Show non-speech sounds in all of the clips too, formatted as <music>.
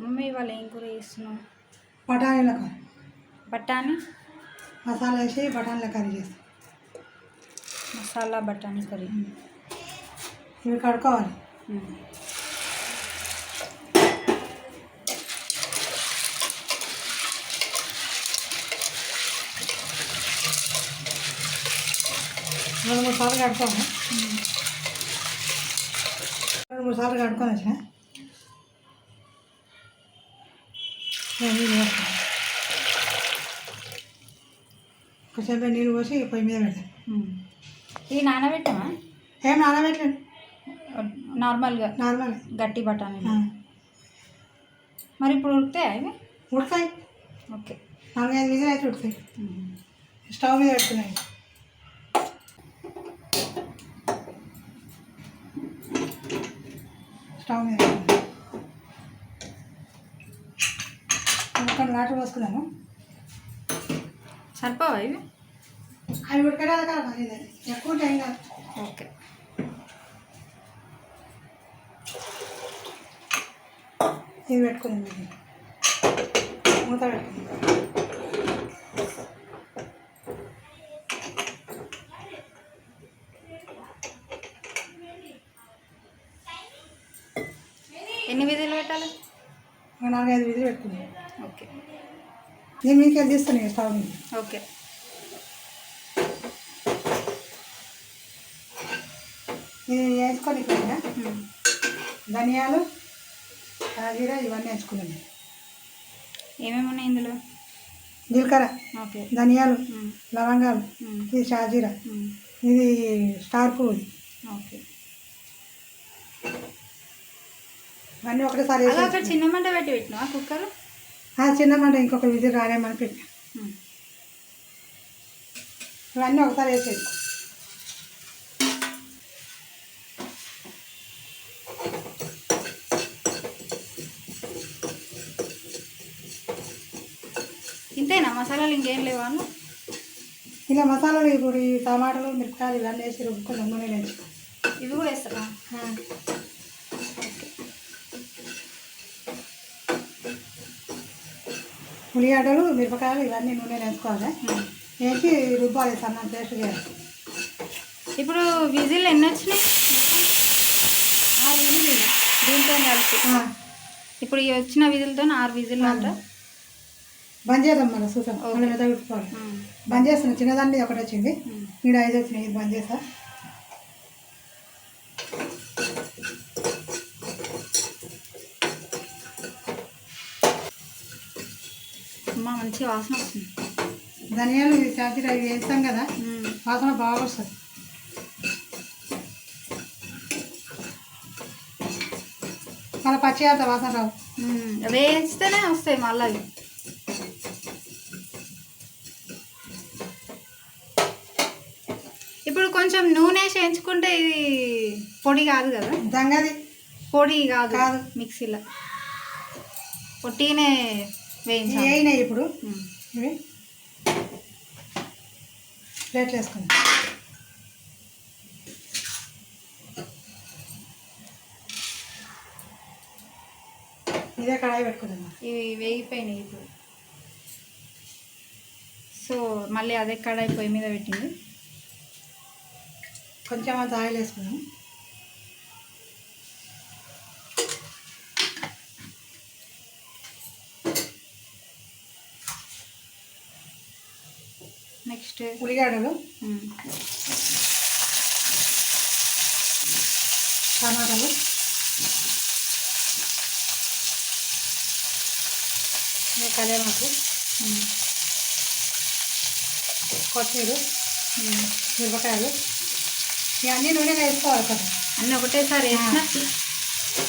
Mummy వాళ్ళు ఏం కూర చేస్తున్నావు? బఠానీల కర్రీ. బఠానీ? మసాలా వేసి బఠానీల కర్రీ చేస్తాం. మసాలా బఠానీ కర్రీ. ఇవి కడుక్కోవాలి. రెండు మూడు సార్లు కడుక్కోవాలి. రెండు మూడు సార్లు కడుక్కొని వచ్చిన. నేను నీళ్ళు పోస్తాను కొంచెంసేపు నీళ్ళు పోసి పొయ్యి మీద పెడతాను మ్మ్. ఇది నానబెట్టామా ఏం నానబెట్టండి నార్మల్గా. నార్మల్ గట్టి బఠానీ. మరి ఇప్పుడు ఉడికితే ఇవి? ఉడకాయి ఓకే. నాలుగైదు విజులు అయితే ఉడతాయి మ్మ్. స్టవ్ మీద పెట్టుకున్నాయి స్టవ్ మీద పెట్టుకున్నాయి. ఒక వాటర్ పోసుకున్నాను. సరిపోవా ఇవి? అవి ఉడకడానికి కదా ఇది. ఎక్కువ టైం కాదు. ఓకే. ఇది పెట్టుకున్నాను ఇది మూత పెట్టుకున్నాను. ఎన్ని విధులు పెట్టాలి? నాలుగైదు విధులు పెట్టుకున్నాను. నేను మీకు వెళ్ళి తీస్తాను స్టవ్ ఓకే. ఇది వేసుకొని ఇక్కడ. ధనియాలు జీరా ఇవన్నీ వేసుకున్నాను ఏమేమి ఉన్నాయి ఇందులో? జీలకర్ర ఓకే. ధనియాలు. లవంగాలు. ఇది షాజీరా. ఇది స్టార్ పువ్వు. ఓకే. ఇవన్నీ ఒకటేసారి చిన్న మంట పెట్టి పెట్టినావా కుక్కర్? ఆ, చిన్న మంట ఇంకొక విజిల్ రాలేమని పెట్టా ఇవన్నీ ఒకసారి వేసేది ఇంతేనా? మసాలాలు ఇంకేం లేవా? ఇలా మసాలాలు ఇప్పుడు ఈ టమాటాలు మిరపకాయలు ఇవన్నీ వేసి రుబ్బుకొని నూనె ఇవి కూడా వేస్తారా ఉల్లిగడ్డలు మిరపకాయలు ఇవన్నీ నూనె వేసుకోవాలి. వేసి రుబ్బాలి సన్న పేస్ట్ చేయాలి. ఇప్పుడు విజిల్ ఎన్ని వచ్చినాయి? ఆరు విజిల్ దీంతో కలిపి. ఇప్పుడు ఈ వచ్చిన విజిల్తో ఆరు విజిల్ అంట? బంద్ చేద్దాం చూసాం. మళ్ళీ మెత్త పెట్టుకోవాలి బంద్ చేస్తున్నా చిన్నదాన్ని ఒకటి వచ్చింది. ఇక్కడ ఐదు వచ్చినాయి ఇది బంద్ చేస్తా. మంచి వాసన వస్తుంది. ధనియాలు చాకరీ అవి వేస్తాం కదా. వాసన బాగా వస్తుంది. మళ్ళీ పచ్చి అంత వాసన రావు. వేస్తేనే వస్తాయి మళ్ళీ అవి. ఇప్పుడు కొంచెం నూనె వేసి వేయించుకుంటే ఇది పొడి కాదు కదా? దంగది. పొడి కాదు కాదు. మిక్సీలో. పొట్టినే వేయినాయి ఇప్పుడు. ఇవి ప్లేట్లు వేసుకుందాం. ఇదే కడాయి పెట్టుకుందాం. ఇవి వేగిపోయినాయి ఇప్పుడు. సో మళ్ళీ అదే కడాయి పొయ్యి మీద పెట్టింది. కొంచెం అంత ఆయిల్ వేసుకుందాం. నెక్స్ట్ ఉల్లిగడ్డలు. టమాటాలు. మ్మ్. కొత్తిమీర. మిరపకాయలు. ఇవన్నీ నూనెలో వేసుకోవాలి కదా. అన్నీ ఒకటేసారి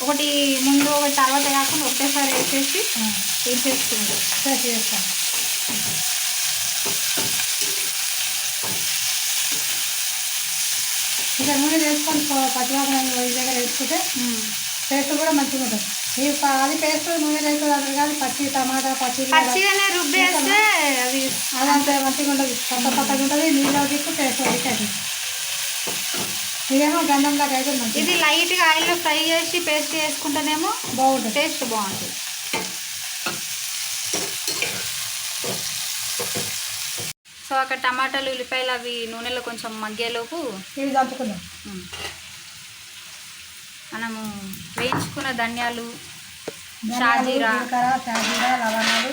ఒకటి ముందు ఒకటి తర్వాత కాకుండా ఒకటేసారి వేసేసి వేసేసుకుంటాం ఫ్రెష్ ఇక నూనె వేసుకొని పచ్చివాసన ఈ దగ్గర వేసుకుంటే టేస్ట్ కూడా మంచిగా ఉంటుంది. ఈ అది పేస్ట్ నూనె వేసుకుంటే అంటారు కానీ పచ్చి టమాటా పచ్చి పచ్చిగానే రుబ్బేస్తే అది అదంతా మంచిగా ఉంటుంది. కొత్త కొత్తగా ఉంటుంది నీళ్ళు దిక్కు టేస్ట్ దిక్కు ఇదేమో గంధంలాగా అయితే మంచిది. ఇది లైట్గా ఆయిల్లో ఫ్రై చేసి పేస్ట్ చేసుకుంటేనేమో బాగుంటుంది. టేస్ట్ బాగుంటుంది. అక్కడ టమాటాలు ఉల్లిపాయలు అవి నూనెలో కొంచెం మగ్గేలోపు ఇవి దంచుకుందాం. మనము వేయించుకున్న ధనియాలు షాజీరా. షాజీరా లవణాలు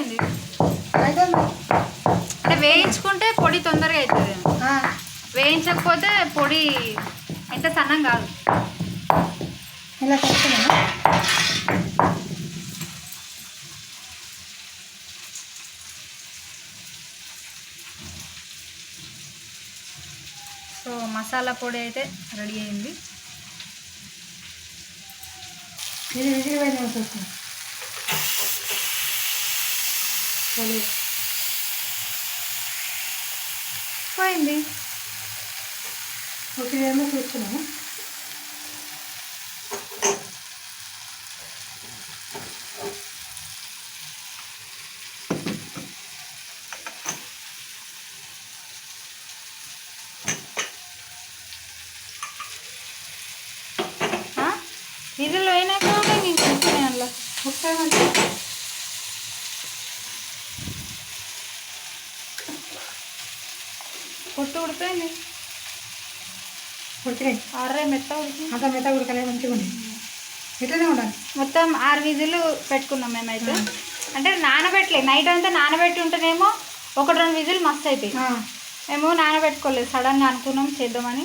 అయితే అంటే వేయించుకుంటే పొడి తొందరగా అవుతుంది వేయించకపోతే పొడి ఎంత సన్నం కాదు. ఇలా సో మసాలా పొడి అయితే రెడీ అయింది ఇది విసిరిపోయింది చూస్తుంది పోయింది ఉసిరేమో చూస్తున్నాను ఆ? విధులు అయినాక కూడా నేను చూస్తున్నాను అందులో ఒకసారి మంచి పొట్టు ఉడిపోయింది ఉడికినాయి. ఆర్రే మెత్త అంత మెత్త ఉడకలే మంచిగా ఇట్లనే ఉండాలి? మొత్తం ఆరు విధులు పెట్టుకున్నాం మేమైతే. అంటే నానబెట్టలేదు నైట్ అంతా నానబెట్టి ఉంటేనేమో ఒకటి రెండు విధులు మస్తు అవుతాయి మేము నానబెట్టుకోలేదు సడన్గా అనుకున్నాం చేద్దామని.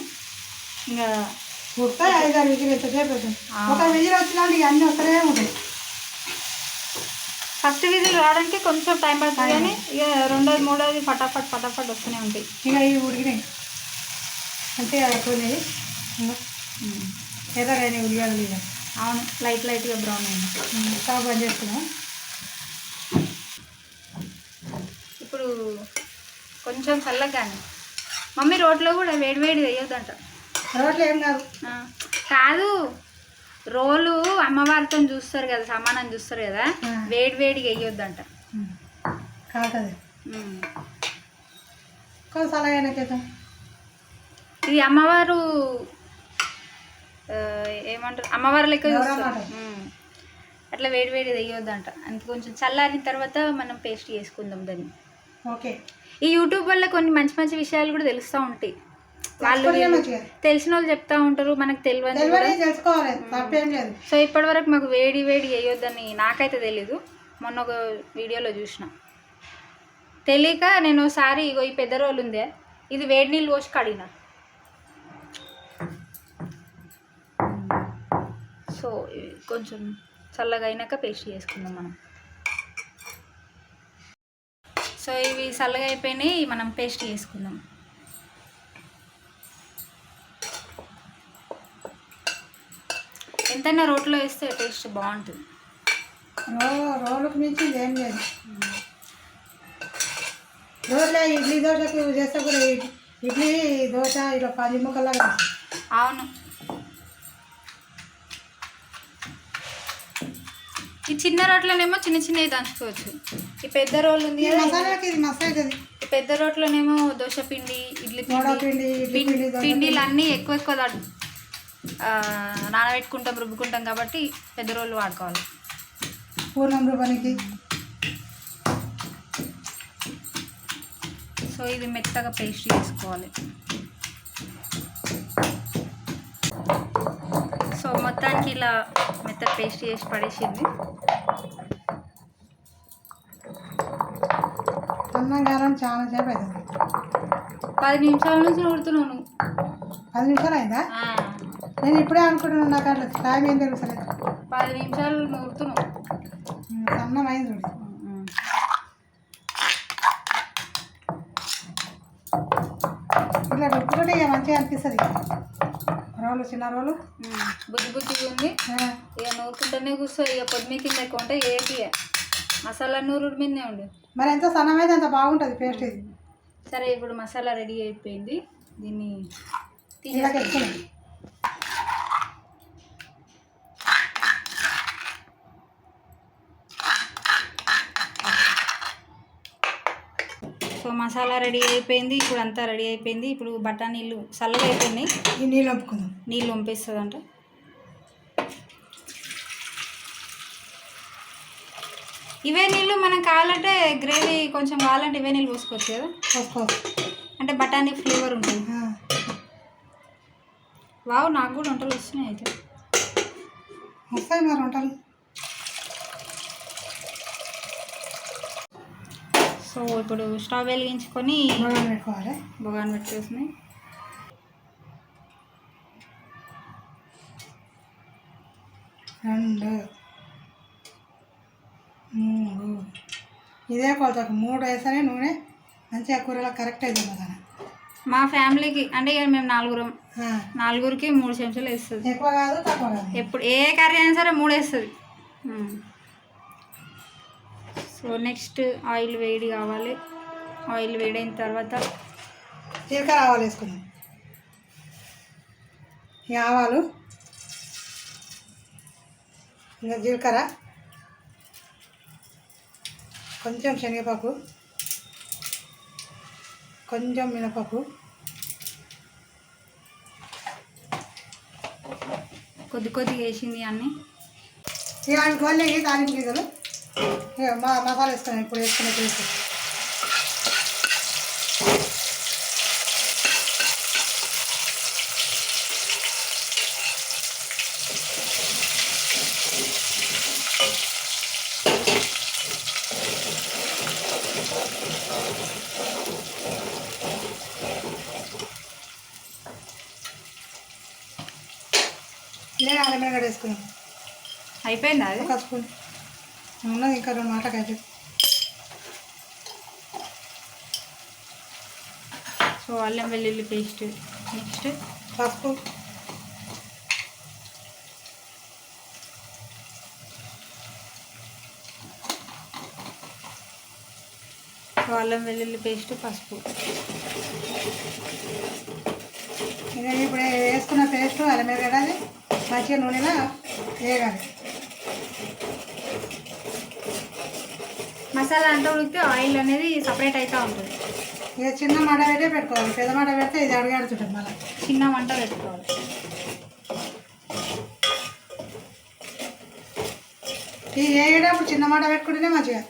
ఇంకా ఉడతాయి ఐదారు విజిల్ ఎంతసేపు అవుతుంది ఆ. ఒక విజిల్ వచ్చినాక ఇక అన్నీ వస్తూనే ఉంటాయి. ఫస్ట్ విధులు రావడానికి కొంచెం టైం పడుతుంది కానీ ఇక రెండోది మూడోది ఫటాఫట్ ఫటాఫట్ వస్తూనే ఉంటాయి. ఇక ఇవి ఉడికినాయి మంచిగా అయిపోయినాయి ఇంకా ఎర్రగానే ఉడియాలి ఇక. అవును లైట్ లైట్గా బ్రౌన్ అయింది. స్టవ్ బంద్ చేస్తున్నాం ఇప్పుడు కొంచెం చల్లగానే. మమ్మీ రోట్లో కూడా వేడి వేడి వేయొద్దంట. రోడ్లు ఏం కాదు. కాదు రోలు అమ్మవారితో చూస్తారు కదా సమానం చూస్తారు కదా. వేడి వేడిగా వేయొద్దంట. కాదు. కొంచెం ఇది అమ్మవారు ఏమంటారు? అమ్మవారు లెక్క. అట్లా వేడి వేడి వేయొద్దంట. అందుకే కొంచెం చల్లారిన తర్వాత మనం పేస్ట్ చేసుకుందాం దాన్ని. ఓకే. ఈ యూట్యూబ్ వల్ల కొన్ని మంచి మంచి విషయాలు కూడా తెలుస్తూ ఉంటాయి. వాళ్ళు తెలిసిన వాళ్ళు చెప్తా ఉంటారు మనకు తెలియదు సో ఇప్పటివరకు మాకు వేడి వేడి వేయొద్దని నాకైతే తెలీదు. మొన్న ఒక వీడియోలో చూసిన. తెలియక నేను ఒకసారి ఇగో ఈ పెద్ద రోలు ఉందే ఇది వేడి నీళ్ళు పోసి కడిగిన. సో ఇవి కొంచెం చల్లగా అయినాక పేస్ట్ చేసుకుందాం మనం. సో ఇవి చల్లగా అయిపోయినాయి మనం పేస్ట్ చేసుకుందాం. ఎంతైనా రోట్లో వేస్తే టేస్ట్ బాగుంటుంది. రోలుకు మించి ఏం లేదు. రోడ్లే ఇడ్లీ దోశకు చేస్తే కూడా ఇడ్- ఇడ్లీ దోశ ఇలా పది ముక్కలాగా అవును. ఈ చిన్న రోట్లోనేమో చిన్న చిన్నవి దంచుకోవచ్చు. ఈ పెద్ద రోల్ ఉంది పెద్ద రోట్లోనేమో దోశ పిండి ఇడ్లీ పిండి దోశ పిండిలు అన్నీ ఎక్కువ ఎక్కువ నానబెట్టుకుంటాం రుబ్బుకుంటాం కాబట్టి పెద్ద రోళ్ళు వాడుకోవాలి. పూర్ణం రూపానికి సో ఇది మెత్తగా పేస్ట్ చేసుకోవాలి. సో మొత్తానికి ఇలా మెత్త పేస్ట్ చేసి పడేసింది. అన్నం కావాలని చాలా సేపు అవుతుంది పది నిమిషాల నుంచి నూరుతున్నాను పది నిమిషాలు అయిందా? నేను ఇప్పుడే అనుకుంటున్నాను నాకు అట్లా టైం ఏం తెలుసలేదు పది నిమిషాలు నూరుతున్నాం అన్నం అయింది చూడు. ఇట్లా రుబ్బుకుంటే ఇక మంచిగా అనిపిస్తుంది రోలు చిన్న రోలు. బుద్ధి బుద్ధిగా ఉంది. ఇక నూరుకుంటూనే కూర్చో ఇక పొద్దుమి కింద కొంటే ఏపీ మసాలా నూరుడు మీదనే ఉండు. మరి ఎంత సన్నమైతే అంత బాగుంటుంది పేస్ట్ ఇది సరే ఇప్పుడు మసాలా రెడీ అయిపోయింది. దీన్ని ఇలా మసాలా రెడీ అయిపోయింది ఇప్పుడు అంతా రెడీ అయిపోయింది. ఇప్పుడు బఠానీలు చల్లగా అయిపోయినాయి. ఈ నీళ్ళు వంపుకుందాం. నీళ్ళు పంపిస్తుంది అంట ఇవే నీళ్ళు మనం కావాలంటే గ్రేవీ కొంచెం కావాలంటే ఇవే నీళ్ళు పోసుకోవచ్చు కదా? పోసుకోవచ్చు. అంటే బఠానీ ఫ్లేవర్ ఉంటుంది. వావ్ నాకు కూడా వంటలు వస్తున్నాయి అయితే. వస్తాయి మరి వంటలు. సో ఇప్పుడు స్టవ్ వెలిగించుకొని బాగా పెట్టుకోవాలి. బగాన్ పెట్టేసినాయి రెండు మూడు. ఇదే కొలతకు మూడు వేస్తేనే నూనె. మంచిగా కూరలో కరెక్ట్ కదా మా ఫ్యామిలీకి అంటే ఇక మేము నలుగురం. నలుగురికి మూడు చెంచాలు వేస్తుంది. ఎక్కువ కాదు తక్కువ కాదు. ఎప్పుడు ఏ కర్రీ అయినా సరే మూడు వేస్తుంది. సో నెక్స్ట్ ఆయిల్ వేడి కావాలి. ఆయిల్ వేడైన తర్వాత జీలకర్ర ఆవాలు వేసుకుందాం. ఈ ఆవాలు ఇంకా జీలకర్ర కొంచెం శనగపప్పు కొంచెం మినపప్పు కొద్ది కొద్దిగా వేసింది అన్నీ. ఇక అవి గోళ్ళే తాలింపు గింజలు ఇక మా మసాలా వేసుకున్నాం ఇప్పుడు వేసుకునే పేస్ట్ నేను అల్లం వెల్లిగడ్డ వేసుకున్నాం అయిపోయిందా అది ఒక స్పూన్ ఉన్నది ఇంకా రెండు మాటలకు అయితే సో అల్లం వెల్లుల్లి పేస్ట్. నెక్స్ట్ పసుపు. సో అల్లం వెల్లుల్లి పేస్ట్ పసుపు. ఇక ఇప్పుడు వేసుకున్న పేస్ట్ అల్లం అది మంచిగా నూనెలో వేయాలి. మసాలా అంతా ఉడికితే ఆయిల్ అనేది సపరేట్ అవుతూ ఉంటుంది. ఇక చిన్న మాట పెట్టే పెట్టుకోవాలి. పెద్ద మాట పెడితే ఇది అడుగాడుతుంటుంది మళ్ళీ. చిన్న మంట పెట్టుకోవాలి. ఈ వేయడప్పుడు చిన్న మాట పెట్టుకుంటేనే మంచిగా.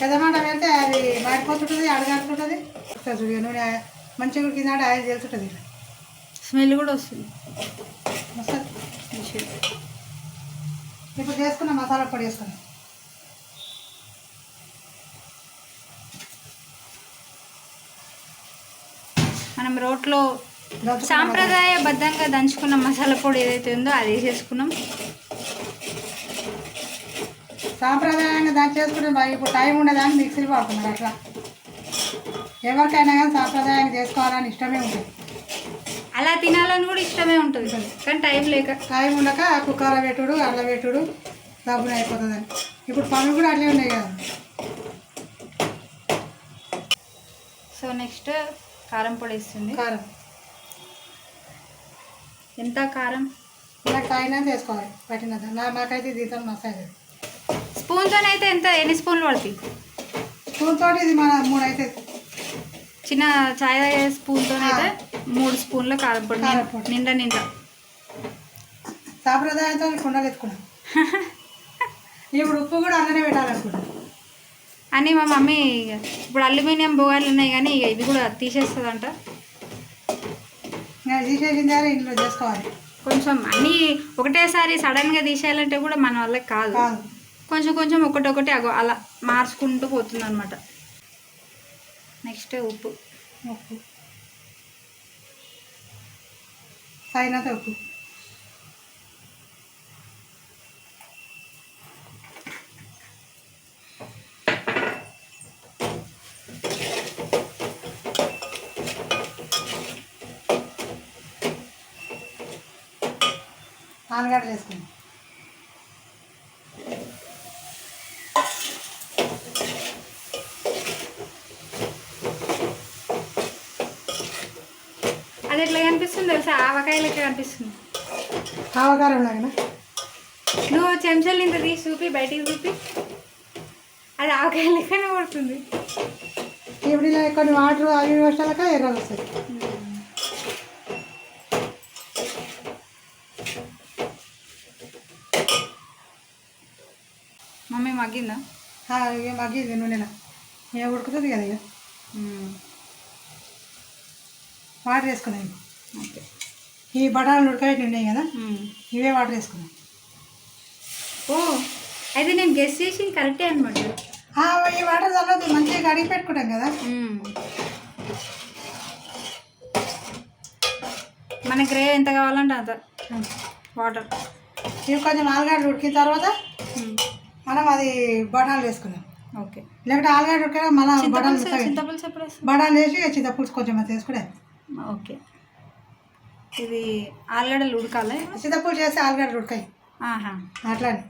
పెద్ద మాట పెడితే అది మాడిపోతుంటుంది అడగాడుతుంటుంది. నూనె మంచిగా ఉడికిందంటే ఆయిల్ తెలుస్తుంటుంది ఇట్లా స్మెల్ కూడా వస్తుంది. ఇప్పుడు చేసుకున్న మసాలా పొడి వేసుకున్నాం మనం రోట్లో సాంప్రదాయబద్ధంగా దంచుకున్న మసాలా పొడి ఏదైతే ఉందో అది వేసేసుకున్నాం. సాంప్రదాయంగా దాన్ని చేసుకుంటే బాగా ఇప్పుడు టైం ఉండేదాన్ని మిక్సీలు పడుతున్నారు అట్లా. ఎవరికైనా కానీ సాంప్రదాయంగా చేసుకోవాలని ఇష్టమే ఉంటుంది. అలా తినాలని కూడా ఇష్టమే ఉంటుంది. కానీ టైం లేక టైం ఉండక కుక్కర్లో పెట్టుడు అల్ల పెట్టుడు డబ్బులు అయిపోతుందని. ఇప్పుడు పనులు కూడా అట్లే ఉన్నాయి కదా. సో నెక్స్ట్ కారం పొడి వేస్తుంది. కారం. ఎంత కారం? నాకు తగినంత వేసుకోవాలి పట్టినంత నా మాకైతే దీంతో మసాలా స్పూన్తోనైతే ఎంత? ఎన్ని స్పూన్లు పడుతుంది స్పూన్ తోటి ఇది మన మూడు అయితే చిన్న చాయ్ తాగే స్పూన్తోనైతే మూడు స్పూన్ల కారం పొడి. నిండా నిండా. సాంప్రదాయంతో కుండలు ఎత్తుకున్నాం. <laughs> ఇప్పుడు ఉప్పు కూడా అందులోనే పెట్టాలనుకుంటాం అని మా మమ్మీ ఇప్పుడు అల్యూమినియం బొగాలు ఉన్నాయి కానీ ఇక ఇది కూడా తీసేస్తుందంట. తీసేసిన ఇంట్లో చేసుకోవాలి. కొంచెం అన్నీ ఒకటేసారి సడన్గా తీసేయాలంటే కూడా మన వల్ల కాదు. కొంచెం కొంచెం ఒకటి ఒకటి అగో అలా మార్చుకుంటూ పోతుంది అనమాట నెక్స్ట్ ఉప్పు. ఉప్పు. తగినంత ఉప్పు. ఆనగడ్డలు వేసుకుందాం అది ఎట్లా కనిపిస్తుంది తెలుసా? ఆవకాయ లెక్క కనిపిస్తుంది. ఆవకారం లాగా నువ్వు చెంచాలు ఇంత తీసి చూపి బయటికి చూపి. అది ఆవకాయ లెక్కనే పడుతుంది. ఇప్పుడు కొన్ని వాటర్ అవి వర్షాలక ఎర్రలు వస్తాయి మమ్మీ మగ్గిందా ఇక మగ్గిది నూనెలో ఇక ఉడుకుతుంది కదా ఇక వాటర్ వేసుకున్నాం ఓకే ఈ బఠాలు ఉడకబెట్టి ఉన్నాయి కదా ఇవే వాటర్ వేసుకున్నాం ఓ అయితే నేను గెస్ట్ చేసింది కరెక్టే అనమాట ఈ వాటర్ చల్లదు మంచిగా కడిగి పెట్టుకుంటాం కదా మన గ్రేవ్ ఎంత కావాలంటే అంత వాటర్ ఇవి కొంచెం ఆలుగడ్డలు ఉడికిన తర్వాత మనం అది బఠాలు వేసుకున్నాం. ఓకే. లేకపోతే ఆలుగడ్డ ఉడక మన బఠాలు చింతపులుసు ఎప్పుడు? బఠాలు వేసి చింతపులుసు కొంచెం అంత వేసుకునే ఓకే. ఇది ఆలుగడ్డలు ఉడకాలి? చింతపులుసు చేస్తే ఆలుగడ్డలు ఉడకాయి. ఆహా. అట్లానే.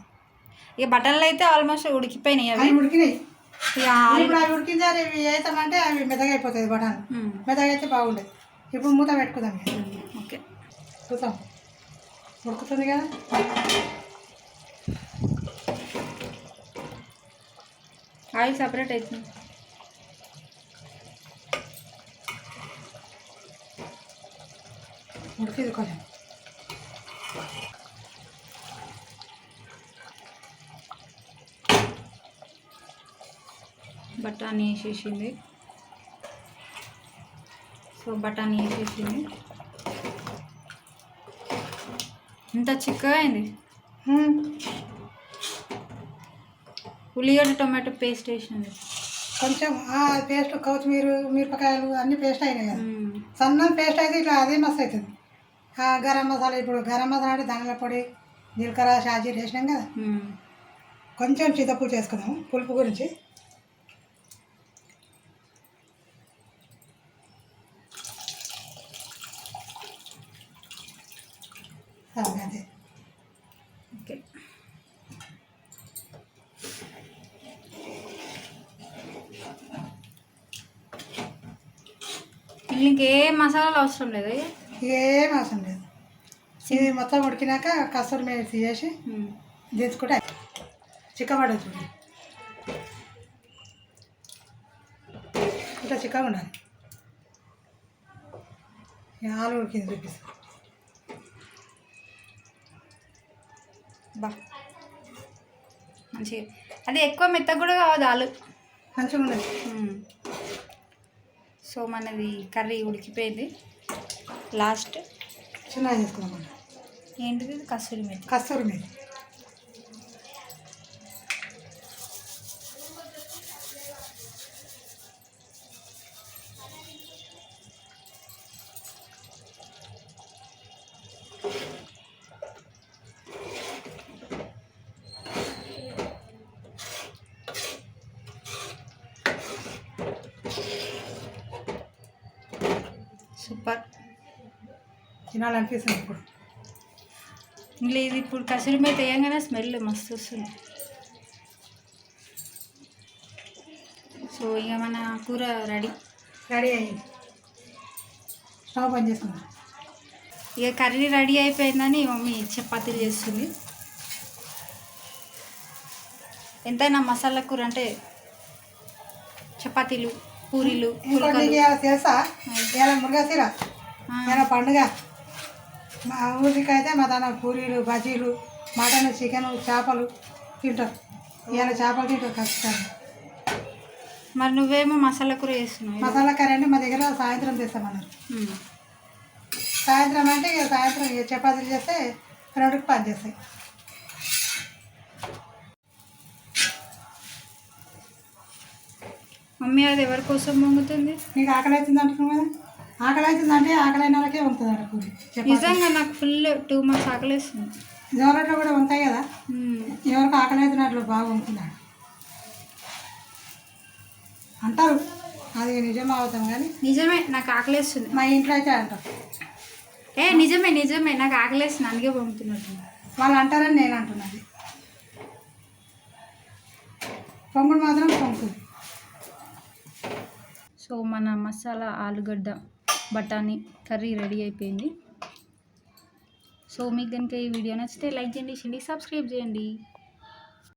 ఇక బట్టలు అయితే ఆల్మోస్ట్ ఉడికిపోయినాయి అవి. ఉడికినాయి. ఇప్పుడు అవి ఉడికిందారు ఇవి వేస్తామంటే అవి మెత్తగా అయిపోతుంది బఠాలు మెత్తగా అయితే బాగుండేది. ఇప్పుడు మూత పెట్టుకుందాం. ఓకే. చూద్దాం. ఉడుకుతుంది కదా? ఆయిల్ సపరేట్ అవుతుంది ఉడికింది కొంచెం బఠానీ వేసేసింది సో బఠానీ వేసేసింది ఇంత చిక్కగా అయింది ఉమ్. ఉల్లిగడ్డ టొమాటో పేస్ట్ వేసింది కొంచెం ఆ పేస్ట్ కొత్తిమీర మిరపకాయలు అన్ని పేస్ట్ అయినాయి కదా. సన్నం పేస్ట్ అయితే ఇట్లా అదే మస్తు అవుతుంది ఆ గరం మసాలా ఇప్పుడు గరం మసాలా అంటే ధనియాల పొడి జీలకర్ర షాజీర్ వేసినాం కదా. కొంచెం చింతపులుసు చేసుకుందాము పులుపు గురించి. అదే. ఇంకే మసాలాలు అవసరం లేదు. ఏం అవసరం లేదు. ఇది మొత్తం ఉడికినాక కస్తూరి మీద తీసేసి దించుకుంటే చిక్కబడదు చూడండి ఇట్లా చిక్కగా ఉండాలి. ఆలు ఉడికింది చూపిస్తాను బా. మంచిగా. అది ఎక్కువ మెత్తగా కూడా కావద్దు ఆలు. మంచిగా ఉండదు. సో మనది కర్రీ ఉడికిపోయింది. లాస్ట్ చిన్నగా చేసుకుందాం ఏంటిది? కస్తూరి మెత్తి కస్తూరి మీద సూపర్. తినాలనిపిస్తుంది ఇప్పుడు. ఇంట్లో ఇది ఇప్పుడు కసూరి మీద వేయంగానే స్మెల్ మస్తు వస్తుంది. సో ఇక మన కూర రెడీ. రెడీ అయ్యింది స్టవ్ బంద్ చేసుకుందాం ఇక కర్రీ రెడీ అయిపోయిందని మమ్మీ చపాతీలు చేస్తుంది. ఎంతైనా మసాలా కూర అంటే చపాతీలు పూరీలు తెలుసా? ఇవాళ మురుగశిర ఆ, ఇవాళ పండుగ. మా ఊరికి అయితే మా దాని పూరీలు బజ్జీలు మటన్ చికెన్ చేపలు తింటారు. ఇవాళ చేపలు తింటారు ఖచ్చితంగా. మరి నువ్వేమో మసాలా కూర చేస్తున్నావు? మసాలా కర్రీ అంటే మా దగ్గర సాయంత్రం తెస్తామన్నారు. సాయంత్రం అంటే ఇక సాయంత్రం చపాతీలు చేస్తే రెండుకి పని చేస్తాయి. మమ్మీ అది ఎవరి కోసం వంగుతుంది? నీకు ఆకలి అవుతుంది అంటున్నావు కదా? ఆకలి అవుతుంది అంటే ఆకలి అయిన వాళ్ళకే పూరి చపాతీ నిజంగా నాకు ఫుల్ టూ మంత్స్ ఆకలేస్తుంది జోలట్లో కూడా ఉంటాయి కదా. ఎవరికి ఆకలి అవుతున్నట్లు బాగా ఉంటున్నాడు అంటారు. అది నిజం అవుతాం కానీ నిజమే నాకు ఆకలేస్తుంది మా ఇంట్లో అయితే అంటారు ఏ నిజమే నిజమే నాకు ఆకలేస్తుంది అందుకే పంపుతున్నట్టు వాళ్ళు అంటారని నేను అంటున్నది పొంగుడు మాత్రం పొంగుతుంది. సో మన మసాలా ఆలుగడ్డ బఠానీ కర్రీ రెడీ అయిపోయింది. సో మీకు కనుక ఈ వీడియో నచ్చితే లైక్ చేయండి చేయండి సబ్స్క్రైబ్ చేయండి.